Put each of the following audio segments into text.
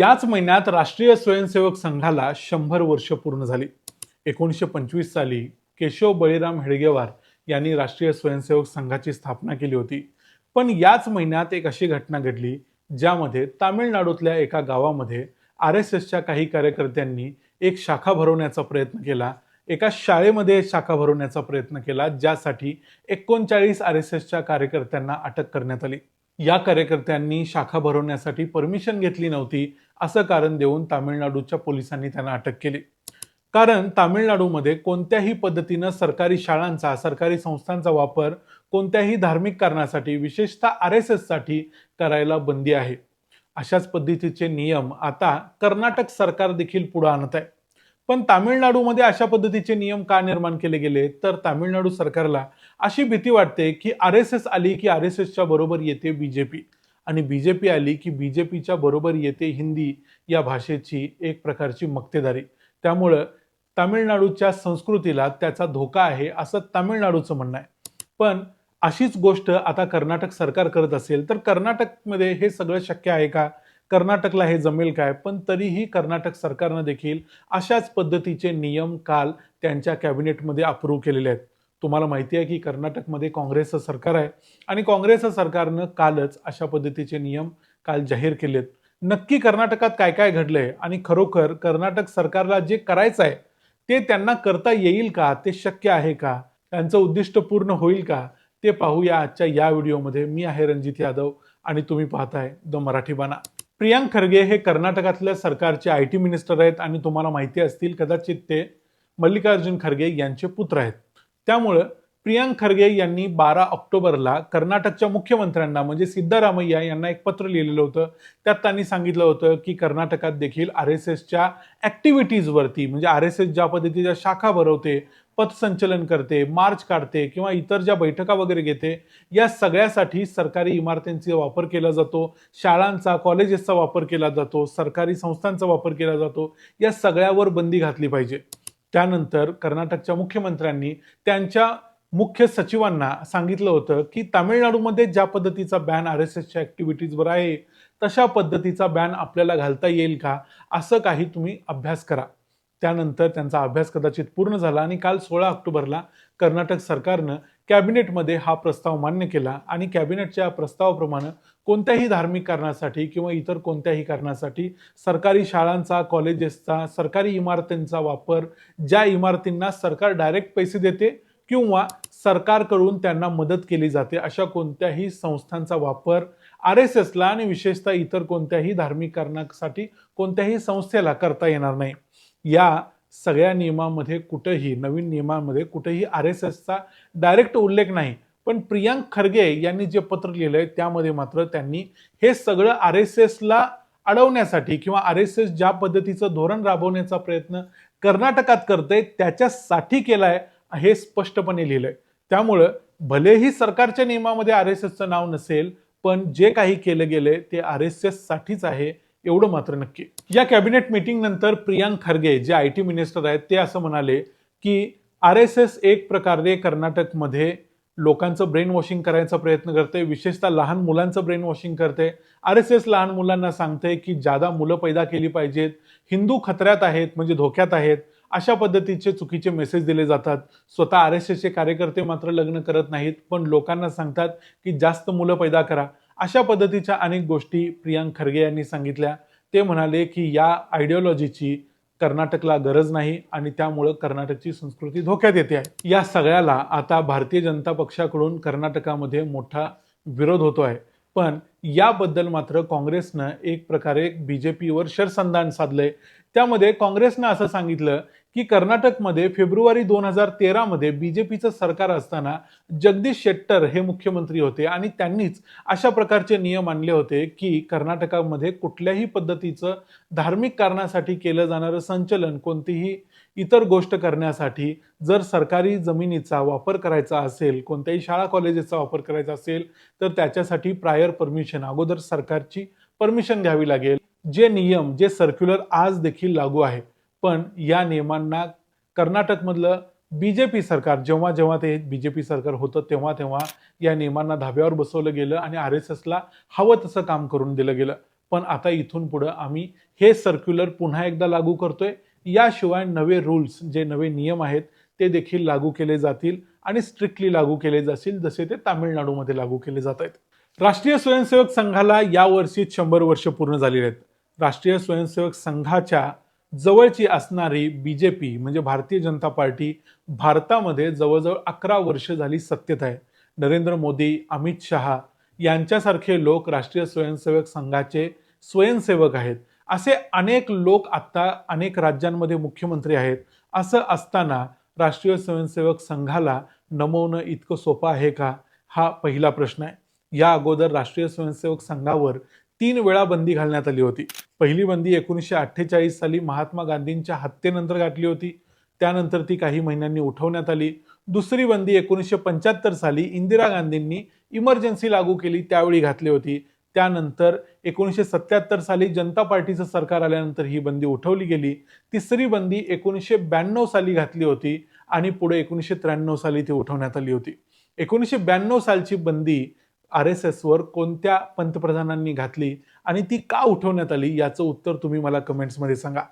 याच महिन्यात राष्ट्रीय स्वयंसेवक संघाला शंभर वर्ष पूर्ण झाली. एकोणीसशे पंचवीस साली केशव बळीराम हेडगेवार यांनी राष्ट्रीय स्वयंसेवक संघाची स्थापना केली होती. पण याच महिन्यात एक अशी घटना घडली ज्यामध्ये तामिळनाडूतल्या एका गावामध्ये आर एस एसच्या काही कार्यकर्त्यांनी एक शाखा भरवण्याचा प्रयत्न केला. एका शाळेमध्ये शाखा भरवण्याचा प्रयत्न केला ज्यासाठी एकोणचाळीस आर एस एसच्या कार्यकर्त्यांना अटक करण्यात आली. या कार्यकर्त्यांनी शाखा भरवण्यासाठी परमिशन घेतली नव्हती असं कारण देऊन तामिळनाडूच्या पोलिसांनी त्यांना अटक केली. कारण तामिळनाडूमध्ये कोणत्याही पद्धतीनं सरकारी शाळांचा सरकारी संस्थांचा वापर कोणत्याही धार्मिक कारणासाठी विशेषतः आर एस एससाठी करायला बंदी आहे. अशाच पद्धतीचे नियम आता कर्नाटक सरकार देखील पुढे आणत आहे. पण तामिळनाडूमध्ये अशा पद्धतीचे नियम का निर्माण केले गेले? तर तामिळनाडू सरकारला अशी भीती वाटते की आर एस एस आली की आर एस एसच्या बरोबर येते बीजेपी आणि बी जे पी आली की बी जे पीच्या बरोबर येते हिंदी या भाषेची एक प्रकारची मक्तेदारी. त्यामुळं तामिळनाडूच्या संस्कृतीला त्याचा धोका आहे असं तामिळनाडूचं म्हणणं आहे. पण अशीच गोष्ट आता कर्नाटक सरकार करत असेल तर कर्नाटकमध्ये हे सगळं शक्य आहे का? कर्नाटकला हे जमेल काय? पण तरीही कर्नाटक सरकारनं देखील अशाच पद्धतीचे नियम काल त्यांच्या कॅबिनेटमध्ये अप्रूव्ह केलेले आहेत. तुम्हाला माहिती आहे की कर्नाटकमध्ये काँग्रेसचं सरकार आहे. आणि काँग्रेसचं सरकारनं कालच अशा पद्धतीचे नियम काल जाहीर केलेत. नक्की कर्नाटकात काय काय घडलंय? आणि खरोखर कर्नाटक सरकारला जे करायचं आहे ते त्यांना करता येईल का? ते शक्य आहे का? त्यांचं उद्दिष्ट पूर्ण होईल का? ते पाहूया आजच्या या व्हिडिओमध्ये. मी आहे रणजित यादव आणि तुम्ही पाहताय द मराठी बाणा. प्रियांक खरगे हे कर्नाटकातल्या सरकारचे आय टी मिनिस्टर आहेत आणि तुम्हाला माहिती असतील कदाचित ते मल्लिकार्जुन खरगे यांचे पुत्र आहेत. त्यामुळं प्रियांक खरगे यांनी बारा ऑक्टोबरला कर्नाटकच्या मुख्यमंत्र्यांना म्हणजे सिद्धरामय्या यांना एक पत्र लिहिलेलं होतं. त्यात त्यांनी सांगितलं होतं की कर्नाटकात देखील आर एस एसच्या ॲक्टिव्हिटीजवरती म्हणजे आर एस एस ज्या पद्धतीच्या शाखा भरवते पथसंचलन करते मार्च काढते किंवा इतर ज्या बैठका वगैरे घेते या सगळ्यासाठी सरकारी इमारतींचा वापर केला जातो शाळांचा कॉलेजेसचा वापर केला जातो सरकारी संस्थांचा वापर केला जातो या सगळ्यावर बंदी घातली पाहिजे. त्यानंतर कर्नाटकच्या मुख्यमंत्र्यांनी त्यांच्या मुख्य सचिवांना सांगितलं होतं की तामिळनाडूमध्ये ज्या पद्धतीचा बॅन आर एस एसच्या ॲक्टिव्हिटीजवर आहे तशा पद्धतीचा बॅन आपल्याला घालता येईल का असं काही तुम्ही अभ्यास करा. त्यानंतर त्यांचा अभ्यास कदाचित पूर्ण झाला आणि काल सोळा ऑक्टोबरला कर्नाटक सरकारनं कॅबिनेटमध्ये हा प्रस्ताव मान्य केला आणि कॅबिनेटच्या प्रस्तावाप्रमाणे कोणत्याही धार्मिक कारणासाठी किंवा इतर कोणत्याही कारणासाठी सरकारी शाळांचा कॉलेजेसचा सरकारी इमारतींचा वापर ज्या इमारतींना सरकार डायरेक्ट पैसे देते किंवा सरकारकडून त्यांना मदत केली जाते अशा कोणत्याही संस्थांचा वापर आर एस एसला आणि विशेषतः इतर कोणत्याही धार्मिक कारणासाठी कोणत्याही संस्थेला करता येणार नाही. या सगळ्या नियमामध्ये कुठंही नवीन नियमामध्ये कुठेही आर एस एसचा डायरेक्ट उल्लेख नाही. पण प्रियांक खरगे यांनी जे पत्र लिहिलं आहे त्यामध्ये मात्र त्यांनी हे सगळं आर एस एसला अडवण्यासाठी किंवा आर एस एस ज्या पद्धतीचं धोरण राबवण्याचा प्रयत्न कर्नाटकात करते त्याच्यासाठी केलाय हे स्पष्टपणे लिहिलंय. त्यामुळं भलेही सरकारच्या नियमामध्ये आर एस एसचं नाव नसेल पण जे काही केलं गेलंय ते आर एस एससाठीच आहे. एवढं मात्र नक्की. या कॅबिनेट मीटिंग नंतर प्रियांक खरगे जे आय टी मिनिस्टर आहेत ते असं म्हणाले की आर एस एस एक प्रकारे कर्नाटकमध्ये लोकांचं ब्रेन वॉशिंग करायचा प्रयत्न करते विशेषतः लहान मुलांचं ब्रेन वॉशिंग करते. आर एस एस लहान मुलांना सांगते की जादा मुलं पैदा केली पाहिजेत हिंदू खतऱ्यात आहेत म्हणजे धोक्यात आहेत अशा पद्धतीचे चुकीचे मेसेज दिले जातात. स्वतः आर एस एसचे कार्यकर्ते मात्र लग्न करत नाहीत पण लोकांना सांगतात की जास्त मुलं पैदा करा. अशा पद्धतीच्या अनेक गोष्टी प्रियांक खरगे यांनी सांगितल्या. ते म्हणाले की या आयडिओलॉजीची कर्नाटकला गरज नाही आणि त्यामुळं कर्नाटकची संस्कृती धोक्यात येते आहे. या सगळ्याला आता भारतीय जनता पक्षाकडून कर्नाटकामध्ये मोठा विरोध होतो आहे. पण याबद्दल मात्र काँग्रेसनं एक प्रकारे बी जे पीवर शरसंधान साधलंय. त्यामध्ये काँग्रेसनं असं सांगितलं की कर्नाटकमध्ये फेब्रुवारी दोन हजार तेरामध्ये बीजेपीचं सरकार असताना जगदीश शेट्टर हे मुख्यमंत्री होते आणि त्यांनीच अशा प्रकारचे नियम आणले होते की कर्नाटकामध्ये कुठल्याही पद्धतीचं धार्मिक कारणासाठी केलं जाणारं संचलन कोणतीही इतर गोष्ट करण्यासाठी जर सरकारी जमिनीचा वापर करायचा असेल कोणत्याही शाळा कॉलेजेसचा वापर करायचा असेल तर त्याच्यासाठी प्रायर परमिशन अगोदर सरकारची परमिशन घ्यावी लागेल. जे नियम जे सर्क्युलर आज देखील लागू आहे पण या नियमांना कर्नाटकमधलं बी जे पी सरकार जेव्हा जेव्हा ते बी जे पी सरकार होतं तेव्हा तेव्हा या नियमांना धाब्यावर बसवलं गेलं आणि आर एस एसला हवं तसं काम करून दिलं गेलं. पण आता इथून पुढं आम्ही हे सर्क्युलर पुन्हा एकदा लागू करतोय. याशिवाय नवे रूल्स जे नवे नियम आहेत ते देखील लागू केले जातील आणि स्ट्रिक्टली लागू केले जातील जसे ते तामिळनाडूमध्ये लागू केले जात आहेत. राष्ट्रीय स्वयंसेवक संघाला यावर्षी शंभर वर्ष पूर्ण झालेली आहेत. राष्ट्रीय स्वयंसेवक संघाच्या जवळची असणारी बीजेपी म्हणजे भारतीय जनता पार्टी भारतामध्ये जवळजवळ अकरा वर्ष झाली सत्तेत आहे. नरेंद्र मोदी अमित शहा यांच्यासारखे लोक राष्ट्रीय स्वयंसेवक संघाचे स्वयंसेवक आहेत. असे अनेक लोक आता अनेक राज्यांमध्ये मुख्यमंत्री आहेत. असं असताना राष्ट्रीय स्वयंसेवक संघाला नमवणं इतकं सोपं आहे का? हा पहिला प्रश्न आहे. या अगोदर राष्ट्रीय स्वयंसेवक संघावर तीन वेळा बंदी घालण्यात आली होती. पहिली बंदी एकोणीसशे अठ्ठेचाळीस साली महात्मा गांधींच्या हत्येनंतर घातली होती. त्यानंतर ती काही महिन्यांनी उठवण्यात आली. दुसरी बंदी एकोणीसशे पंच्याहत्तर साली इंदिरा गांधींनी इमर्जन्सी लागू केली त्यावेळी घातली होती. त्यानंतर एकोणीसशे सत्याहत्तर साली जनता पार्टीचं सरकार आल्यानंतर ही बंदी उठवली गेली. तिसरी बंदी एकोणीसशे ब्याण्णव साली घातली होती आणि पुढे एकोणीसशे त्र्याण्णव साली ती उठवण्यात आली होती. एकोणीसशे ब्याण्णव सालची बंदी आर एस एसवर कोणत्या पंतप्रधानांनी घातली आणि ती का उठवण्यात आली याचं उत्तर तुम्ही मला कमेंट्समध्ये सांगा.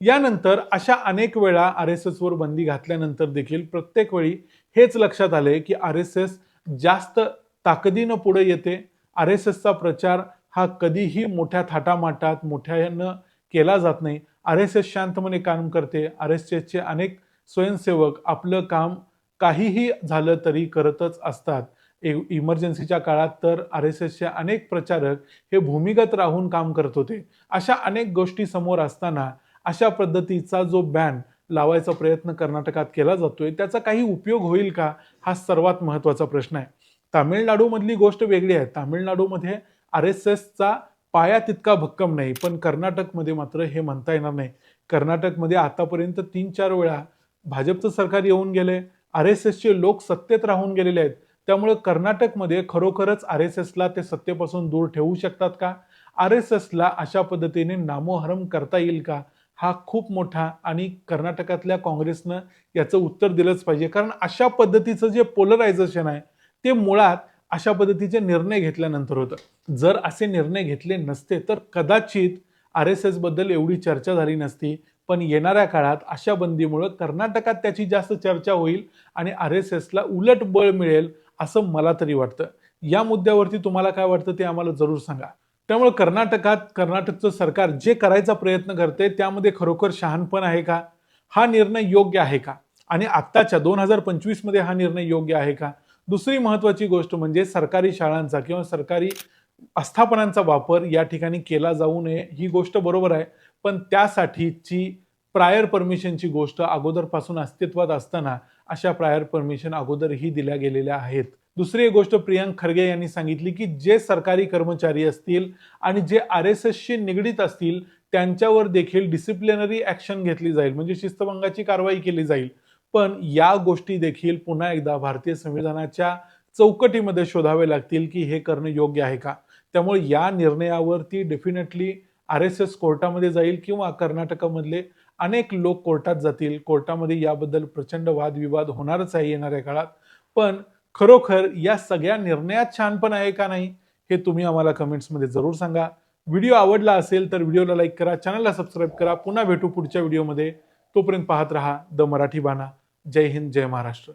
यानंतर अशा अनेक वेळा आर एस एसवर बंदी घातल्यानंतर देखील प्रत्येक वेळी हेच लक्षात आले की आर एस एस जास्त ताकदीनं पुढे येते. आर एस एसचा प्रचार हा कधीही मोठ्या थाटामाटात मोठ्यानं केला जात नाही. आर एस एस शांतपणे काम करते. आर एस एसचे अनेक स्वयंसेवक आपलं काम काहीही झालं तरी करतच असतात. इमर्जन्सीच्या काळात तर आर एस एसचे अनेक प्रचारक हे भूमिगत राहून काम करत होते. अशा अनेक गोष्टी समोर असताना अशा पद्धतीचा जो बॅन लावायचा प्रयत्न कर्नाटकात केला जातोय त्याचा काही उपयोग होईल का? हा सर्वात महत्त्वाचा प्रश्न आहे. तामिळनाडूमधली गोष्ट वेगळी आहे. तामिळनाडूमध्ये आर एस एसचा पाया तितका भक्कम नाही पण कर्नाटकमध्ये मात्र हे म्हणता येणार नाही. कर्नाटकमध्ये आतापर्यंत तीन चार वेळा भाजपचं सरकार येऊन गेले आर एस एसचे लोक सत्तेत राहून गेलेले आहेत. त्यामुळे कर्नाटकमध्ये खरोखरच आर एस एसला ते सत्तेपासून दूर ठेवू शकतात का? आर एस एसला अशा पद्धतीने नामोहरम करता येईल का? हा खूप मोठा आणि कर्नाटकातल्या काँग्रेसनं याचं उत्तर दिलंच पाहिजे. कारण अशा पद्धतीचं जे पोलरायझेशन आहे ते मुळात अशा पद्धतीचे निर्णय घेतल्यानंतर होतं. जर असे निर्णय घेतले नसते तर कदाचित आर एस एसबद्दल एवढी चर्चा झाली नसती. पण येणाऱ्या काळात अशा बंदीमुळं कर्नाटकात त्याची जास्त चर्चा होईल आणि आर एस एसला उलट बळ मिळेल असं मला तरी वाटतं. या मुद्द्यावरती तुम्हाला काय वाटतं ते आम्हाला जरूर सांगा. त्यामुळे कर्नाटकात कर्नाटकचं सरकार जे करायचा प्रयत्न करते त्यामध्ये खरोखर शहाणपण आहे का? हा निर्णय योग्य आहे का? आणि आत्ताच्या दोन हजार पंचवीसमध्ये हा निर्णय योग्य आहे का? दुसरी महत्वाची गोष्ट म्हणजे सरकारी शाळांचा किंवा सरकारी आस्थापनांचा वापर या ठिकाणी केला जाऊ नये ही गोष्ट बरोबर आहे. पण त्यासाठीची प्रायर परमिशनची गोष्ट अगोदरपासून अस्तित्वात असताना अशा प्रायर परमिशन अगोदरही दिल्या गेलेल्या आहेत. दुसरी एक गोष्ट प्रियांक खरगे यांनी सांगितली की जे सरकारी कर्मचारी असतील आणि जे आर एस एसशी निगडीत असतील त्यांच्यावर देखील डिसिप्लिनरी ऍक्शन घेतली जाईल. म्हणजे शिस्तभंगाची कारवाई केली जाईल. पण या गोष्टी देखील पुन्हा एकदा भारतीय संविधानाच्या चौकटीमध्ये शोधावे लागतील की हे करणं योग्य आहे का? त्यामुळे या निर्णयावरती डेफिनेटली आर एस एस कोर्टामध्ये जाईल किंवा कर्नाटकामधले अनेक लोक कोर्टात जातील. कोर्टामध्ये याबद्दल प्रचंड वादविवाद होणारच आहे येणाऱ्या काळात. पण खरोखर या सगळ्या निर्णयात छानपण आहे का नाही हे तुम्ही आम्हाला कमेंट्समध्ये जरूर सांगा. व्हिडिओ आवडला असेल तर व्हिडिओला लाईक करा चॅनलला सबस्क्राईब करा. पुन्हा भेटू पुढच्या व्हिडिओमध्ये. तोपर्यंत पाहत रहा द मराठी बाणा. जय हिंद जय महाराष्ट्र.